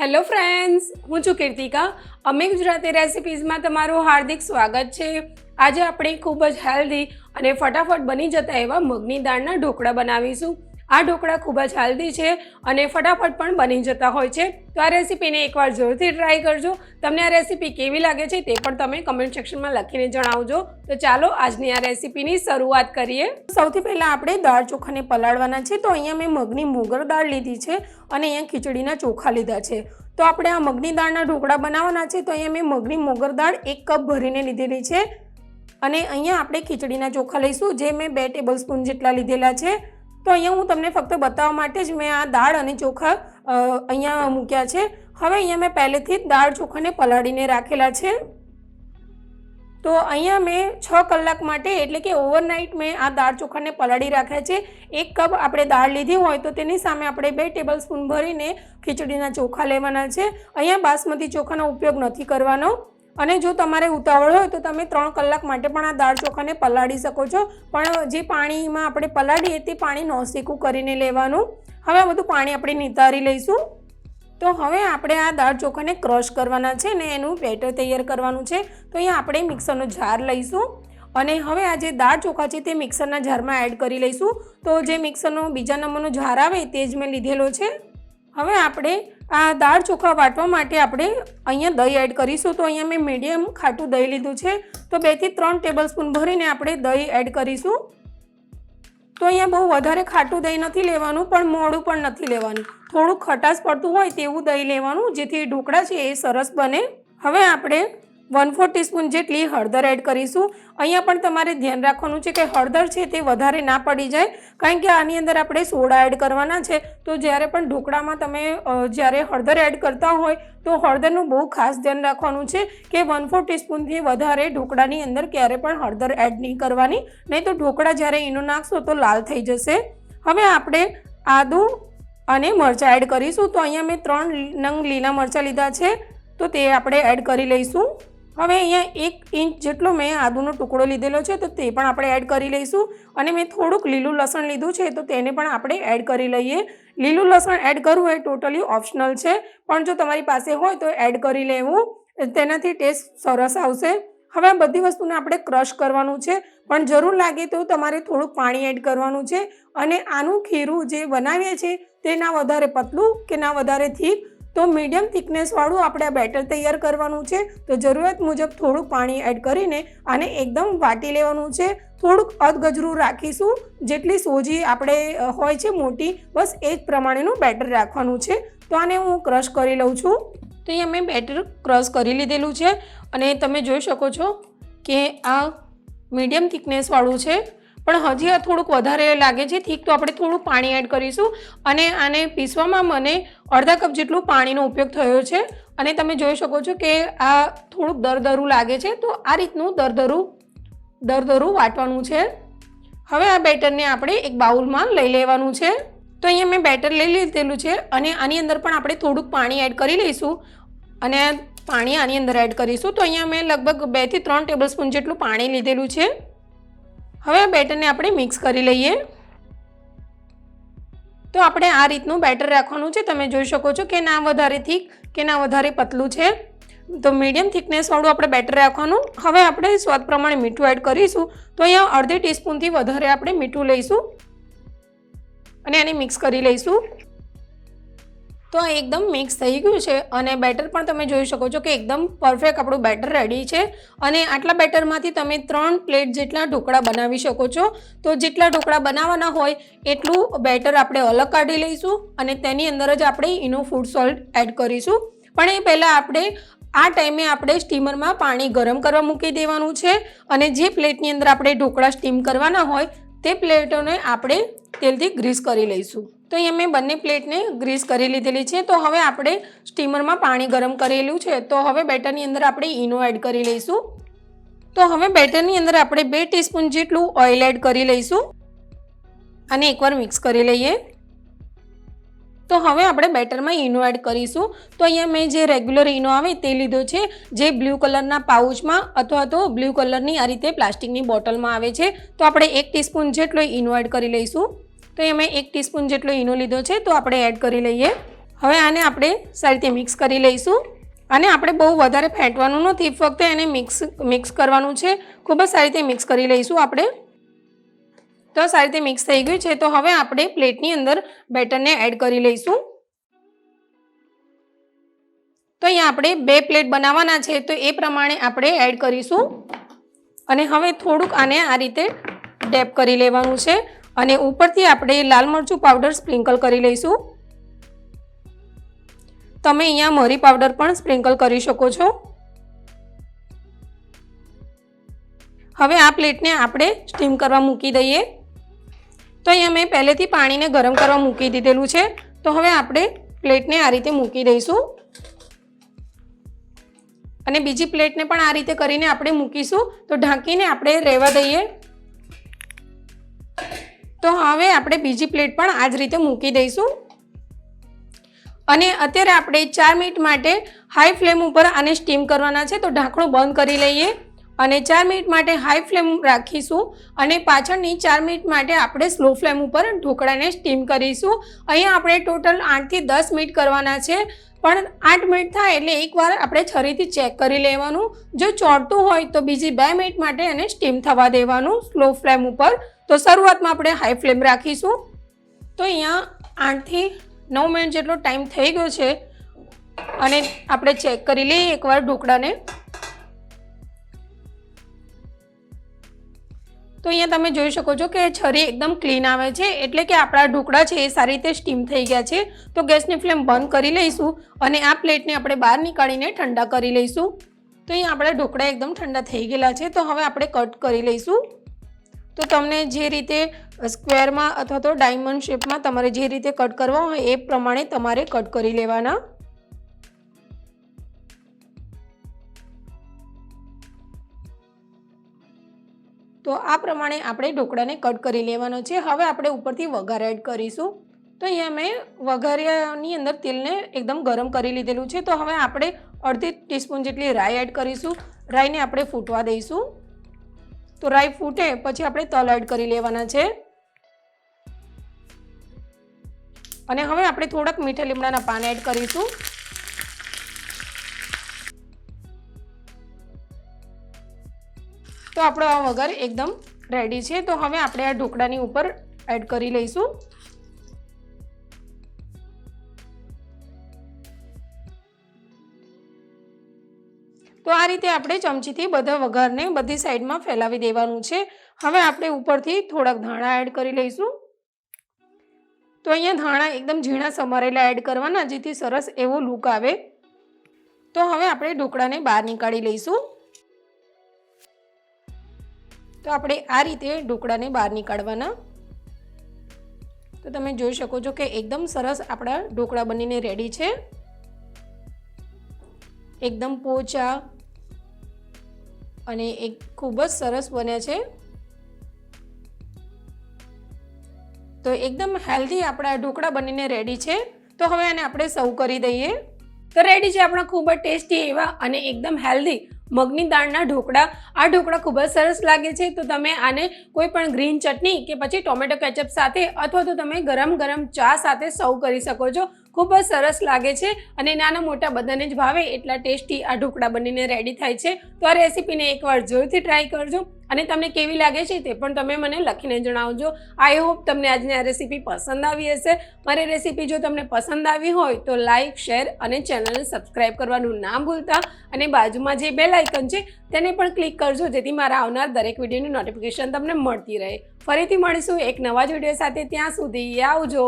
Hello friends, હું છું કીર્તિકા. અમે ગુજરાતી રેસિપીઝમાં તમારું હાર્દિક સ્વાગત છે. આજે આપણે ખૂબ જ હેલ્ધી અને ફટાફટ બની જતા એવા મગની દાળના ઢોકળા બનાવીશું. આ ઢોકળા ખૂબ જ હેલ્ધી છે અને ફટાફટ પણ બની જતા હોય છે. તો આ રેસીપીને એકવાર જરૂરથી ટ્રાય કરજો. તમને આ રેસીપી કેવી લાગે છે તે પણ તમે કમેન્ટ સેક્શનમાં લખીને જણાવજો. તો ચાલો આજની આ રેસીપીની શરૂઆત કરીએ. સૌથી પહેલાં આપણે દાળ ચોખાને પલાળવાના છે. તો અહીંયા મેં મગની મોગર દાળ લીધી છે અને અહીંયા ખીચડીના ચોખા લીધા છે. તો આપણે આ મગની દાળના ઢોકળા બનાવવાના છે. તો અહીંયા મેં મગની મોગર દાળ એક કપ ભરીને લીધેલી છે. અને અહીંયા આપણે ખીચડીના ચોખા લઈશું. જે મેં બે ટેબલ સ્પૂન જેટલા લીધેલા છે. તો અહીંયા હું તમને ફક્ત બતાવવા માટે જ મેં આ દાળ અને ચોખા અહીંયા મૂક્યા છે. હવે અહીંયા મેં પહેલેથી જ દાળ ચોખાને પલાળીને રાખેલા છે. તો અહીંયા મેં છ કલાક માટે એટલે કે ઓવરનાઇટ મેં આ દાળ ચોખાને પલાળી રાખ્યા છે. એક કપ આપણે દાળ લીધી હોય તો તેની સામે આપણે બે ટેબલ સ્પૂન ભરીને ખીચડીના ચોખા લેવાના છે. અહીંયા બાસમતી ચોખાનો ઉપયોગ નથી કરવાનો. અને જો તમારે ઉતાવળ હોય તો તમે ત્રણ કલાક માટે પણ આ દાળ ચોખાને પલાળી શકો છો. પણ જે પાણીમાં આપણે પલાળીએ તે પાણી નોસીકું કરીને લેવાનું. હવે આ બધું પાણી આપણે નિતારી લઈશું. તો હવે આપણે આ દાળ ચોખાને ક્રશ કરવાના છે ને એનું બેટર તૈયાર કરવાનું છે. તો અહીંયા આપણે મિક્સરનો જાર લઈશું. અને હવે આ જે દાળ ચોખા છે તે મિક્સરના જારમાં એડ કરી લઈશું. તો જે મિક્સરનો બીજા નંબરનો જાર આવે તે જ મેં લીધેલો છે. હવે આપણે આ દાળ ચોખા વાટવા માટે આપણે અહીંયા દહીં એડ કરીશું. તો અહીંયા મેં મીડિયમ ખાટું દહીં લીધું છે. તો બેથી ત્રણ ટેબલ સ્પૂન ભરીને આપણે દહીં એડ કરીશું. તો અહીંયા બહુ વધારે ખાટું દહીં નથી લેવાનું, પણ મોડું પણ નથી લેવાનું. થોડું ખટાશ પડતું હોય તેવું દહીં લેવાનું, જેથી ઢોકળા છે એ સરસ બને. હવે આપણે વન ફોર ટીસ્પૂન જેટલી હળદર એડ કરીશું. અહીંયા પણ તમારે ધ્યાન રાખવાનું છે કે હળદર છે તે વધારે ના પડી જાય, કારણ કે આની અંદર આપણે સોડા એડ કરવાના છે. તો જ્યારે પણ ઢોકળામાં તમે જ્યારે હળદર એડ કરતા હોય, તો હળદરનું બહુ ખાસ ધ્યાન રાખવાનું છે કે વન ફોર ટીસ્પૂનથી વધારે ઢોકળાની અંદર ક્યારે પણ હળદર એડ નહીં કરવાની. નહીં તો ઢોકળા જ્યારે ઈનો નાખશો તો લાલ થઈ જશે. હવે આપણે આદું અને મરચાં એડ કરીશું. તો અહીંયા મેં ત્રણ નંગ લીલા મરચાં લીધા છે. તો તે આપણે એડ કરી લઈશું. હવે અહીંયા એક ઇંચ જેટલો મેં આદુનો ટુકડો લીધેલો છે, તો તે પણ આપણે એડ કરી લઈશું. અને મેં થોડુંક લીલું લસણ લીધું છે, તો તેને પણ આપણે એડ કરી લઈએ. લીલું લસણ એડ કરવું એ ટોટલી ઓપ્શનલ છે, પણ જો તમારી પાસે હોય તો એડ કરી લેવું. તેનાથી ટેસ્ટ સરસ આવશે. હવે આ બધી વસ્તુને આપણે ક્રશ કરવાનું છે, પણ જરૂર લાગે તો તમારે થોડુંક પાણી એડ કરવાનું છે. અને આનું ખીરું જે બનાવીએ છીએ, તે ના વધારે પતલું કે ના વધારે થીક તો મીડિયમ થિકનેસવાળું આપણે આ બેટર તૈયાર કરવાનું છે. તો જરૂરત મુજબ થોડુંક પાણી એડ કરીને આને એકદમ વાટી લેવાનું છે. થોડુંક અધગજરું રાખીશું. જેટલી સોજી આપણે હોય છે મોટી, બસ એ જ પ્રમાણેનું બેટર રાખવાનું છે. તો આને હું ક્રશ કરી લઉં છું. તો અહીંયા મેં બેટર ક્રશ કરી લીધેલું છે. અને તમે જોઈ શકો છો કે આ મીડિયમ થિકનેસવાળું છે. પણ હજી આ થોડુંક વધારે લાગે છે. ઠીક, તો આપણે થોડું પાણી એડ કરીશું અને આને પીસવામાં મને અડધા કપ જેટલું પાણીનો ઉપયોગ થયો છે. અને તમે જોઈ શકો છો કે આ થોડુંક દરદરું લાગે છે. તો આ રીતનું દરદરું દરદરું વાટવાનું છે. હવે આ બેટરને આપણે એક બાઉલમાં લઈ લેવાનું છે. તો અહીંયા મેં બેટર લઈ લીધેલું છે અને આની અંદર પણ આપણે થોડુંક પાણી એડ કરી લઈશું. અને પાણી આની અંદર એડ કરીશું. તો અહીંયા મેં લગભગ બેથી ત્રણ ટેબલ સ્પૂન જેટલું પાણી લીધેલું છે. હવે આ બેટરને આપણે મિક્સ કરી લઈએ. તો આપણે આ રીતનું બેટર રાખવાનું છે. તમે જોઈ શકો છો કે ના વધારે થીક કે ના વધારે પતલું છે. તો મીડિયમ થિકનેસવાળું આપણે બેટર રાખવાનું. હવે આપણે સ્વાદ પ્રમાણે મીઠું એડ કરીશું. તો અહીંયા અડધી ટીસ્પૂનથી વધારે આપણે મીઠું લઈશું. અને એને મિક્સ કરી લઈશું. તો આ એકદમ મિક્સ થઈ ગયું છે અને બેટર પણ તમે જોઈ શકો છો કે એકદમ પરફેક્ટ આપણું બેટર રેડી છે અને આટલા બેટરમાંથી તમે ત્રણ પ્લેટ જેટલા ઢોકળા બનાવી શકો છો. તો જેટલા ઢોકળા બનાવવાના હોય એટલું બેટર આપણે અલગ કાઢી લઈશું અને તેની અંદર જ આપણે એનું ફૂડ સોલ્ટ એડ કરીશું. પણ એ પહેલાં આપણે આ ટાઈમે આપણે સ્ટીમરમાં પાણી ગરમ કરવા મૂકી દેવાનું છે અને જે પ્લેટની અંદર આપણે ઢોકળા સ્ટીમ કરવાના હોય તે પ્લેટોને આપણે તેલથી ગ્રીસ કરી લઈશું. તો અહીંયા મેં બંને પ્લેટને ગ્રીસ કરી લીધેલી છે. તો હવે આપણે સ્ટીમરમાં પાણી ગરમ કરેલું છે. તો હવે બેટરની અંદર આપણે ઈનો એડ કરી લઈશું. તો હવે બેટરની અંદર આપણે બે ટીસ્પૂન જેટલું ઓઇલ એડ કરી લઈશું અને એકવાર મિક્સ કરી લઈએ. તો હવે આપણે બેટરમાં ઈનો એડ કરીશું. તો અહીંયા મેં જે રેગ્યુલર ઈનો આવે તે લીધો છે, જે બ્લુ કલરના પાઉચમાં અથવા તો બ્લુ કલરની આ રીતે પ્લાસ્ટિકની બોટલમાં આવે છે. તો આપણે એક ટીસ્પૂન જેટલો ઈનો એડ કરી લઈશું. તો એ મેં એક ટીસ્પૂન જેટલો ઈનો લીધો છે, તો આપણે એડ કરી લઈએ. હવે આને આપણે સારી રીતે મિક્સ કરી લઈશું. અને આપણે બહુ વધારે ફેંટવાનું નથી, ફક્ત એને મિક્સ મિક્સ કરવાનું છે. ખૂબ જ સારી રીતે મિક્સ કરી લઈશું આપણે. તો સારી રીતે મિક્સ થઈ ગયું છે, તો હવે આપણે પ્લેટની અંદર બેટરને એડ કરી લઈશું. તો અહીંયા આપણે બે પ્લેટ બનાવવાના છે, તો એ પ્રમાણે આપણે એડ કરીશું. અને હવે થોડુંક આને આ રીતે ડેપ કરી લેવાનું છે. અને ઉપરથી આપણે લાલ મરચું પાવડર સ્પ્રિંકલ કરી લઈશું. તમે અહીંયા મરી પાવડર પણ સ્પ્રિંકલ કરી શકો છો. હવે આ પ્લેટને આપણે સ્ટીમ કરવા મૂકી દઈએ. તો અહીંયા મેં પહેલેથી પાણીને ગરમ કરવા મૂકી દીધેલું છે. તો હવે આપણે પ્લેટને આ રીતે મૂકી દઈશું. અને બીજી પ્લેટને પણ આ રીતે કરીને આપણે મૂકીશું. તો ઢાંકીને આપણે રહેવા દઈએ. તો હવે આપણે બીજી પ્લેટ પણ આ જ રીતે મૂકી દઈશું. અને અત્યારે આપણે ચાર મિનિટ માટે હાઈ ફ્લેમ ઉપર આને સ્ટીમ કરવાના છે, તો ઢાંકણું બંધ કરી લઈએ. અને ચાર મિનિટ માટે હાઈ ફ્લેમ રાખીશું અને પાછળની ચાર મિનિટ માટે આપણે સ્લો ફ્લેમ ઉપર ઢોકળાને સ્ટીમ કરીશું. અહીંયા આપણે ટોટલ આઠથી દસ મિનિટ કરવાના છે, પણ આઠ મિનિટ થાય એટલે એકવાર આપણે છરીથી ચેક કરી લેવાનું. જો ચોંટતું હોય તો બીજી બે મિનિટ માટે એને સ્ટીમ થવા દેવાનું, સ્લો ફ્લેમ ઉપર. તો શરૂઆતમાં આપણે હાઈ ફ્લેમ રાખીશું. તો અહીંયા આઠથી નવ મિનિટ જેટલો ટાઈમ થઈ ગયો છે. અને આપણે ચેક કરી લઈએ એકવાર ઢોકળાને. તો અહીંયા તમે જોઈ શકો છો કે છરી એકદમ ક્લીન આવે છે. એટલે કે આપણા ઢોકળા છે એ સારી રીતે સ્ટીમ થઈ ગયા છે. તો ગેસની ફ્લેમ બંધ કરી લઈશું અને આ પ્લેટને આપણે બહાર નીકાળીને ઠંડા કરી લઈશું. તો અહીંયા આપણા ઢોકળા એકદમ ઠંડા થઈ ગયેલા છે. તો હવે આપણે કટ કરી લઈશું. તો તમને જે રીતે સ્ક્વેરમાં અથવા તો ડાયમંડ શેપમાં તમારે જે રીતે કટ કરવા હોય એ પ્રમાણે તમારે કટ કરી લેવાના. તો આ પ્રમાણે આપણે ઢોકળાને કટ કરી લેવાનો છે. હવે આપણે ઉપરથી વઘાર એડ કરીશું. તો અહીંયા મેં વઘારિયાની અંદર તેલને એકદમ ગરમ કરી લીધેલું છે. તો હવે આપણે અડધી ટીસ્પૂન જેટલી રાઈ એડ કરીશું. રાઈને આપણે ફૂટવા દઈશું. તો રાઈ ફૂટે, પછી આપણે તલ એડ કરી લેવાના છે. અને હવે આપણે થોડાક મીઠા લીમડાના પાન એડ કરીશું. તો આપણો આ વઘાર એકદમ રેડી છે. તો હવે આપણે આ ઢોકળાની ઉપર એડ કરી લઈશું. તો આ રીતે આપણે ચમચીથી બધા વઘારને બધી સાઈડમાં ફેલાવી દેવાનું છે. હવે આપણે ઉપરથી થોડાક ધાણા એડ કરી લઈશું. તો અહીંયા ધાણા એકદમ ઝીણા સમારેલા એડ કરવાના, જેથી સરસ એવો લુક આવે. તો હવે આપણે ઢોકળાને બહાર નીકાળી લઈશું. તો આપણે આ રીતે ઢોકળાને બહાર નીકાળવાના. તો તમે જોઈ શકો છો કે એકદમ સરસ આપણા ઢોકળા બનીને રેડી છે. એકદમ પોચા અને એક ખૂબ જ સરસ બન્યા છે. તો એકદમ હેલ્ધી આપણા ઢોકળા બનીને રેડી છે. તો હવે આને આપણે સર્વ કરી દઈએ. તો રેડી છે આપણા ખૂબ જ ટેસ્ટી એવા અને એકદમ હેલ્ધી મગની દાળના ઢોકળા. આ ઢોકળા ખૂબ જ સરસ લાગે છે. તો તમે આને કોઈ પણ ગ્રીન ચટણી કે પછી ટોમેટો કેચઅપ સાથે અથવા તો તમે ગરમ ગરમ ચા સાથે સર્વ કરી શકો છો. ખૂબ જ સરસ લાગે છે અને નાના મોટા બધાને જ ભાવે, એટલા ટેસ્ટી આ ઢોકળા બનીને રેડી થાય છે. તો આ રેસીપીને એકવાર જોરથી ટ્રાય કરજો અને તમને કેવી લાગે છે તે પણ તમે મને લખીને જણાવજો. આઈ હોપ તમને આજની આ રેસીપી પસંદ આવી હશે. મારી રેસીપી જો તમને પસંદ આવી હોય તો લાઇક શેર અને ચેનલને સબસ્ક્રાઈબ કરવાનું ના ભૂલતા અને બાજુમાં જે બેલ આઇકન છે તેને પણ ક્લિક કરજો જેથી મારા આવનાર દરેક વિડીયોની નોટિફિકેશન તમને મળતી રહે. ફરીથી મળીશું એક નવા જ વીડિયો સાથે ત્યાં સુધી આવજો.